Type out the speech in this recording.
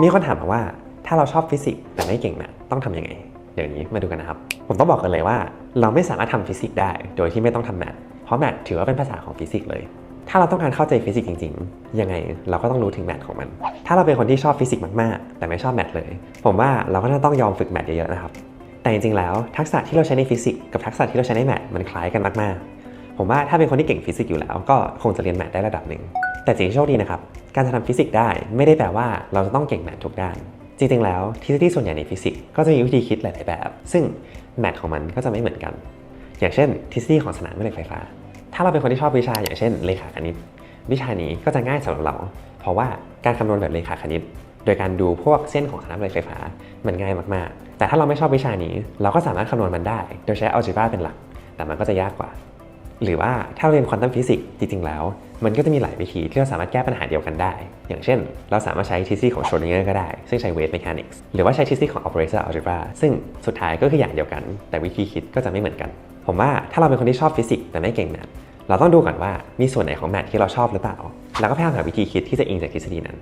มีคนถามมาว่าถ้าเราชอบฟิสิกส์แต่ไม่เก่งแมทต้องทำยังไง เดี๋ยวนี้มาดูกันนะครับ ผมต้องบอกกันเลยว่า เราไม่สามารถทำฟิสิกส์ได้ โดยที่ไม่ต้องทำแมทเพราะแมทถือว่าเป็นภาษาของฟิสิกส์เลย ถ้าเราต้องการเข้าใจฟิสิกส์จริงๆ ยังไงเราก็ต้องรู้ถึงแมทของมัน ถ้าเราเป็นคนที่ชอบฟิสิกส์มากๆ แต่ไม่ชอบแมทเลย ผมว่าเราก็น่าต้องยอมฝึกแมทเยอะๆนะครับ แต่จริงๆ แล้วทักษะที่เราใช้ในฟิสิกส์กับทักษะที่เราใช้ในแมทมันคล้ายกันมากๆ ผมว่าถ้าเป็นคนที่เก่งฟิสิกส์อยู่แล้ว ก็คงจะเรียนแมทได้ระดับหนึ่ง แต่สิ่งที่โชคดีนะครับ การจะทำฟิสิกส์ได้ไม่ได้แปลว่าเราจะต้องเก่งแมททุกด้าน จริงๆ แล้วทฤษฎีส่วนใหญ่ในฟิสิกส์ก็จะมีวิธีคิดหลายๆแบบ ซึ่งแมทของมันก็จะไม่เหมือนกัน อย่างเช่น ทฤษฎีของสนามแม่เหล็กไฟฟ้า ถ้าเราเป็นคนที่ชอบวิชา อย่างเช่นเลขาคณิต วิชานี้ก็จะง่ายสำหรับเรา เพราะว่าการคำนวณแบบเลขาคณิต โดยการดูพวกเส้นของสนามแม่เหล็กไฟฟ้า มันง่ายมากๆ แต่ถ้าเราไม่ชอบวิชานี้ เราก็สามารถคำนวณมันได้ โดยใช้อัลจีบราเป็นหลัก แต่มันก็จะยากกว่า หรือว่าถ้าเรียนควอนตัมฟิสิกส์จริงๆแล้ว มันก็จะมีหลายวิธีที่เราสามารถแก้ปัญหาเดียวกันได้ อย่างเช่น เราสามารถใช้ทฤษฎีของโชดิงเกอร์ก็ได้ ซึ่งใช้เวท e ม h a นิกส์หรือว่าใช้ทฤษฎีของ operator algebra ซึ่งสุดท้ายก็คืออย่างเดียวกัน แต่วิธีคิดก็จะไม่เหมือนกัน ผมว่าถ้าเราเป็นคนที่ชอบฟิสิกส์แต่ไม่เก่งแมทเราต้องดูก่อนว่ามีส่วนไหนของแมทที่เราชอบหรือเปล่า แล้วก็พยายามหาวิธีคิดที่จะอิงจากทฤษฎีนั้น